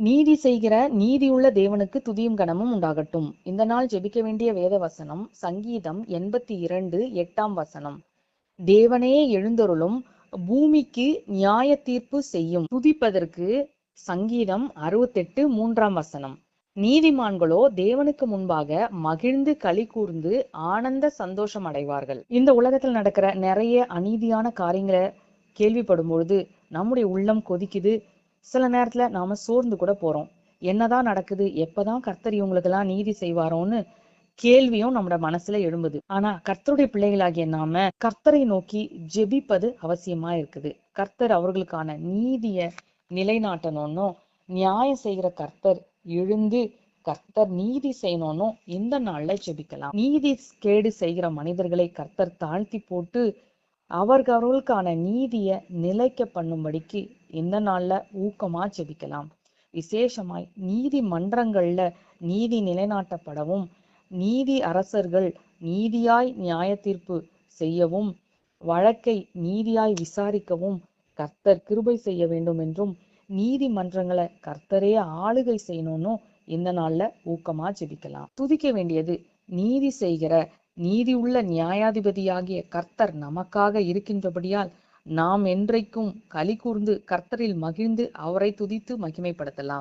நீதி செய்கிற நீதியுள்ள தேவனுக்கு துதியும் கனமும் உண்டாகட்டும். இந்த நாள் ஜெபிக்க வேண்டிய வேத வசனம் சங்கீதம் எண்பத்தி இரண்டு எட்டாம் வசனம். தேவனே எழுந்தருளும் பூமிக்கு நியாய தீர்ப்பு செய்யும். துதிப்பதற்கு சங்கீதம் அறுபத்தெட்டு மூன்றாம் வசனம். நீதிமான்களோ தேவனுக்கு முன்பாக மகிழ்ந்து களி கூர்ந்து ஆனந்த சந்தோஷம் அடைவார்கள். இந்த உலகத்தில் நடக்கிற நிறைய அநீதியான காரியங்களை கேள்விப்படும் பொழுது நம்முடைய உள்ளம் கொதிக்குது சில நேரத்துல நாம சோர்ந்து கூட போறோம். என்னதான் நடக்குது? எப்பதான் கர்த்தர் இவங்களுக்கெல்லாம் நீதி செய்வாரோன்னு கேள்வியும் நம்மட மனசுல எழும்புது. ஆனா கர்த்தருடைய பிள்ளைகளாகிய நாம கர்த்தரை நோக்கி ஜெபிப்பது அவசியமா இருக்குது. கர்த்தர் அவர்களுக்கான நீதிய நிலைநாட்டணும்னும் நியாயம் செய்கிற கர்த்தர் எழுந்து கர்த்தர் நீதி செய்யணும்னும் இந்த நாள்ல ஜெபிக்கலாம். நீதி கேடு செய்கிற மனிதர்களை கர்த்தர் தாழ்த்தி போட்டு அவர்களுக்கான நீதியை நிலைக்க பண்ணும்படிக்கு இந்த நாள்ல ஊக்கமா ஜெபிக்கலாம். விசேஷமாய் நீதி மன்றங்கள்ல நீதி நிலைநாட்டப்படவும் நீதி அரசர்கள் நீதியாய் நியாய தீர்ப்பு செய்யவும் வழக்கை நீதியாய் விசாரிக்கவும் கர்த்தர் கிருபை செய்ய வேண்டும் என்றும் நீதிமன்றங்களை கர்த்தரே ஆளுகை செய்யணும்னு இந்த நாள்ல ஊக்கமா ஜெபிக்கலாம். துதிக்க வேண்டியது நீதி செய்கிற நீதி உள்ள நியாயாதிபதியாகிய கர்த்தர் நமக்காக இருக்கின்றபடியால் நாம் என்றைக்கும் கலி கூர்ந்து கர்த்தரில் மகிழ்ந்து அவரை துதித்து மகிமைப்படுத்தலாம்.